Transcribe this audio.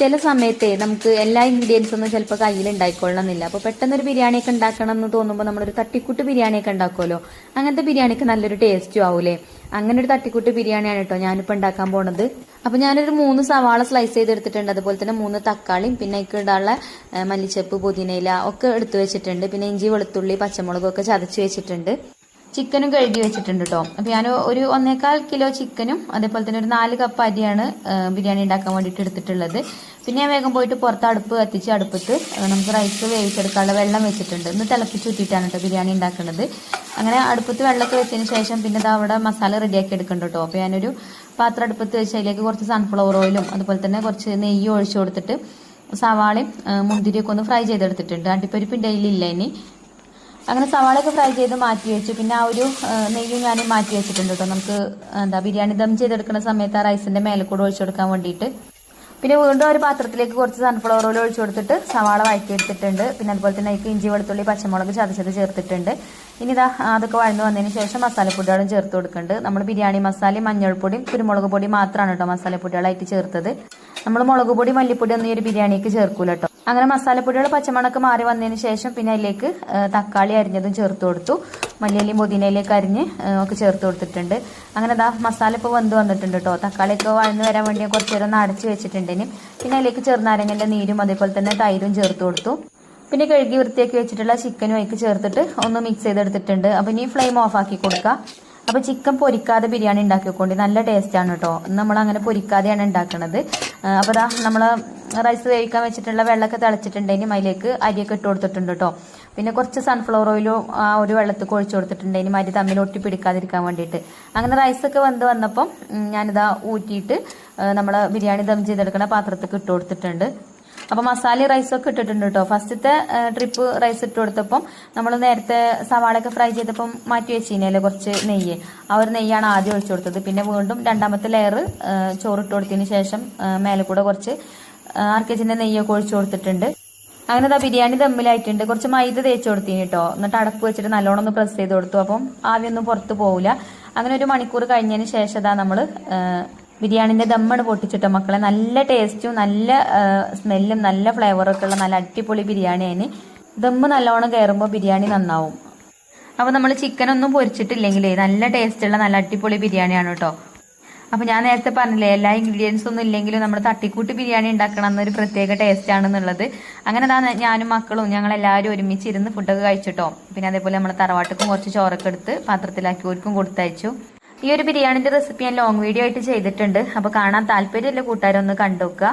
ചില സമയത്തെ നമുക്ക് എല്ലാ ഇൻഗ്രീഡിയൻസ് ഒന്നും ചിലപ്പോൾ കയ്യിൽ ഉണ്ടായിക്കൊള്ളണമെന്നില്ല. അപ്പോൾ പെട്ടെന്നൊരു ബിരിയാണിയൊക്കെ ഉണ്ടാക്കണം എന്ന് തോന്നുമ്പോൾ നമ്മളൊരു തട്ടിക്കൂട്ട് ബിരിയാണിയൊക്കെ ഉണ്ടാക്കുമല്ലോ. അങ്ങനത്തെ ബിരിയാണിക്ക് നല്ലൊരു ടേസ്റ്റും ആവൂലേ? അങ്ങനെ ഒരു തട്ടിക്കൂട്ട് ബിരിയാണിയാണ് കേട്ടോ ഞാനിപ്പോൾ ഉണ്ടാക്കാൻ പോണത്. അപ്പോൾ ഞാനൊരു മൂന്ന് സവാള സ്ലൈസ് ചെയ്തെടുത്തിട്ടുണ്ട്. അതുപോലെ തന്നെ മൂന്ന് തക്കാളിയും പിന്നെ ഇടാനുള്ള മല്ലിച്ചപ്പ് പുതിനയില ഒക്കെ എടുത്തു വെച്ചിട്ടുണ്ട്. പിന്നെ ഇഞ്ചി വെളുത്തുള്ളി പച്ചമുളകൊക്കെ ചതച്ച് വെച്ചിട്ടുണ്ട്. ചിക്കനും കഴുകി വെച്ചിട്ടുണ്ട് കേട്ടോ അപ്പോൾ ഞാൻ ഒരു ഒന്നേകാൽ കിലോ ചിക്കനും അതേപോലെ തന്നെ ഒരു നാല് കപ്പ് അരിയാണ് ബിരിയാണി ഉണ്ടാക്കാൻ വേണ്ടിയിട്ട് എടുത്തിട്ടുള്ളത്. പിന്നെ ഞാൻ വേഗം പോയിട്ട് പുറത്ത് അടുപ്പ് കത്തിച്ച് അടുപ്പത്ത് നമുക്ക് റൈസ് വേവിച്ചെടുക്കാനുള്ള വെള്ളം വെച്ചിട്ടുണ്ട്. ഇന്ന് തിളപ്പിച്ച് ഊറ്റിയിട്ടാണ് കേട്ടോ ബിരിയാണി ഉണ്ടാക്കുന്നത്. അങ്ങനെ അടുപ്പത്ത് വെള്ളമൊക്കെ വെച്ചതിന് ശേഷം പിന്നെ അതവിടെ അവിടെ മസാല റെഡിയാക്കി എടുക്കുന്നുണ്ട് കേട്ടോ അപ്പോൾ ഞാനൊരു പാത്രം അടുപ്പത്ത് വെച്ച് അതിലേക്ക് കുറച്ച് സൺഫ്ലവർ ഓയിലും അതുപോലെ തന്നെ കുറച്ച് നെയ്യ് ഒഴിച്ചു കൊടുത്തിട്ട് സവാളയും മുന്തിരിയൊക്കെ ഒന്ന് ഫ്രൈ ചെയ്തെടുത്തിട്ടുണ്ട്. അണ്ടിപ്പരിപ്പിന്റെ അതിലില്ല ഇനി. അങ്ങനെ സവാളയൊക്കെ ഫ്രൈ ചെയ്ത് മാറ്റി വെച്ചു. പിന്നെ ആ ഒരു നെയ്യും ഞാൻ മാറ്റി വെച്ചിട്ടുണ്ട് കേട്ടോ നമുക്ക് എന്താ ബിരിയാണി ദം ചെയ്തെടുക്കുന്ന സമയത്ത് ആ റൈസിന്റെ മേലെ കൂടെ ഒഴിച്ചു കൊടുക്കാൻ വേണ്ടിയിട്ട്. പിന്നെ വീണ്ടും ഒരു പാത്രത്തിലേക്ക് കുറച്ച് സൺഫ്ലവർ ഓയിൽ ഒഴിച്ചു കൊടുത്തിട്ട് സവാള വഴറ്റിയെടുത്തിട്ടുണ്ട്. പിന്നെ അതുപോലെ തന്നെ അതിലേക്ക് ഇഞ്ചി വെളുത്തുള്ളി പച്ചമുളക് ചതച്ചത് ചേർത്തിട്ടുണ്ട്. ഇനി ഇതാ അതൊക്കെ വഴന്നു വന്നതിന് ശേഷം മസാലപ്പൊടികളും ചേർത്ത് കൊടുക്കുന്നുണ്ട്. നമ്മൾ ബിരിയാണി മസാലയും മഞ്ഞൾപ്പൊടിയും കുരുമുളക് പൊടി മാത്രമാണ് കേട്ടോ മസാലപ്പൊടികളായിട്ട് ചേർത്തത്. നമ്മൾ മുളക് പൊടി മല്ലിപ്പൊടി ഒന്നും ഈ ഒരു ബിരിയാണിക്ക് ചേർക്കൂല കേട്ടോ അങ്ങനെ മസാലപ്പൊടികൾ പച്ചമണക്ക് മാറി വന്നതിന് ശേഷം പിന്നെ അതിലേക്ക് തക്കാളി അരിഞ്ഞതും ചേർത്ത് കൊടുത്തു. മല്ലിയിലയും പുതിനയിലേക്ക് അരിഞ്ഞ് ഒക്കെ ചേർത്ത് കൊടുത്തിട്ടുണ്ട്. അങ്ങനെ അതാ മസാല ഇപ്പോൾ വെന്ത് വന്നിട്ടുണ്ട് കേട്ടോ തക്കാളിയൊക്കെ വഴന്ന് വരാൻ വേണ്ടി കുറച്ച് നേരം അടച്ച് വെച്ചിട്ടുണ്ടേനും പിന്നെ അതിലേക്ക് ചെറുനാരങ്ങന്റെ നീരും അതേപോലെ തന്നെ തൈരും ചേർത്ത് കൊടുത്തു. പിന്നെ കഴുകി വൃത്തിയാക്കി വെച്ചിട്ടുള്ള ചിക്കനും അതിലേക്ക് ചേർത്തിട്ട് ഒന്ന് മിക്സ് ചെയ്തെടുത്തിട്ടുണ്ട്. അപ്പോൾ ഇനി ഫ്ലെയിം ഓഫ് ആക്കി കൊടുക്കുക അപ്പോൾ ചിക്കൻ പൊരിക്കാതെ ബിരിയാണി ഉണ്ടാക്കിക്കൊണ്ട്. നല്ല ടേസ്റ്റാണ് കേട്ടോ നമ്മൾ അങ്ങനെ പൊരിക്കാതെയാണ് ഉണ്ടാക്കുന്നത് അപ്പോൾ ദാ നമ്മൾ റൈസ് വേവിക്കാൻ വെച്ചിട്ടുള്ള വെള്ളമൊക്കെ തിളച്ചിട്ടുണ്ടെങ്കിൽ അതിലേക്ക് അരിയൊക്കെ ഇട്ട് കൊടുത്തിട്ടുണ്ട് കേട്ടോ പിന്നെ കുറച്ച് സൺഫ്ലവർ ഓയിലും ആ ഒരു വെള്ളത്തിൽ ഒഴിച്ചു കൊടുത്തിട്ടുണ്ടെങ്കിൽ അരി തമ്മിൽ ഒട്ടി പിടിക്കാതിരിക്കാൻ വേണ്ടിയിട്ട്. അങ്ങനെ റൈസൊക്കെ വന്ന് വന്നപ്പം ഞാനിതാ ഊറ്റിയിട്ട് നമ്മളെ ബിരിയാണി ദം ചെയ്തെടുക്കുന്ന പാത്രത്തിൽ ഇട്ട് കൊടുത്തിട്ടുണ്ട്. അപ്പോൾ മസാല റൈസൊക്കെ ഇട്ടിട്ടുണ്ട് കേട്ടോ ഫസ്റ്റത്തെ ട്രിപ്പ് റൈസ് ഇട്ട് കൊടുത്തപ്പം നമ്മൾ നേരത്തെ സവാളയൊക്കെ ഫ്രൈ ചെയ്തപ്പം മാറ്റി വെച്ചിനല്ലേ കുറച്ച് നെയ്യ്. ആ ഒരു നെയ്യാണ് ആദ്യം ഒഴിച്ചു കൊടുത്തത്. പിന്നെ വീണ്ടും രണ്ടാമത്തെ ലെയർ ചോറ് ഇട്ട് കൊടുത്തതിന് ശേഷം മേലെ കൂടെ കുറച്ച് ആർക്കേജിന്റെ നെയ്യൊക്കെ ഒഴിച്ചു കൊടുത്തിട്ടുണ്ട്. അങ്ങനെ അതാ ബിരിയാണി ദമ്മിലായിട്ടുണ്ട്. കുറച്ച് മൈദ തേച്ച് കൊടുത്തിന് കേട്ടോ എന്നിട്ട് അടപ്പ് വെച്ചിട്ട് നല്ലോണം ഒന്ന് പ്രസ് ചെയ്ത് കൊടുത്തു. അപ്പം ആവിയൊന്നും പുറത്ത് പോവില്ല അങ്ങനെ ഒരു മണിക്കൂർ കഴിഞ്ഞതിന് ശേഷം അതാ നമ്മൾ ബിരിയാണിന്റെ ദമ്മാണ് പൊട്ടിച്ചിട്ടോ മക്കളെ. നല്ല ടേസ്റ്റും നല്ല സ്മെല്ലും നല്ല ഫ്ലേവറും ഒക്കെ ഉള്ള നല്ല അടിപൊളി ബിരിയാണിയാണ് ദമ്മ് നല്ലോണം കയറുമ്പോൾ ബിരിയാണി നന്നാവും. അപ്പോൾ നമ്മൾ ചിക്കനൊന്നും പൊരിച്ചിട്ടില്ലെങ്കിൽ നല്ല ടേസ്റ്റുള്ള നല്ല അടിപൊളി ബിരിയാണിയാണ് കേട്ടോ അപ്പോൾ ഞാൻ നേരത്തെ പറഞ്ഞില്ലേ എല്ലാ ഇൻഗ്രീഡിയൻസ് ഒന്നും ഇല്ലെങ്കിലും നമ്മൾ തട്ടിക്കൂട്ട് ബിരിയാണി ഉണ്ടാക്കണം എന്നൊരു പ്രത്യേക ടേസ്റ്റ് ആണെന്നുള്ളത്. അങ്ങനെ ദാ ഞാനും മക്കളും ഞങ്ങൾ എല്ലാവരും ഒരുമിച്ച് ഇരുന്ന് ഫുഡൊക്കെ കഴിച്ചിട്ടോ. പിന്നെ അതേപോലെ നമ്മൾ തറവാട്ടിക്കും കുറച്ച് ചോറൊക്കെ എടുത്ത് പാത്രത്തിലാക്കി ഓർക്കും കൊടുത്തയച്ചു. ഈ ഒരു ബിരിയാണിന്റെ റെസിപ്പി ഞാൻ ലോങ് വീഡിയോ ആയിട്ട് ചെയ്തിട്ടുണ്ട്. അപ്പോൾ കാണാൻ താല്പര്യമുള്ള കൂട്ടുകാരൊന്ന് കണ്ടുവെക്കുക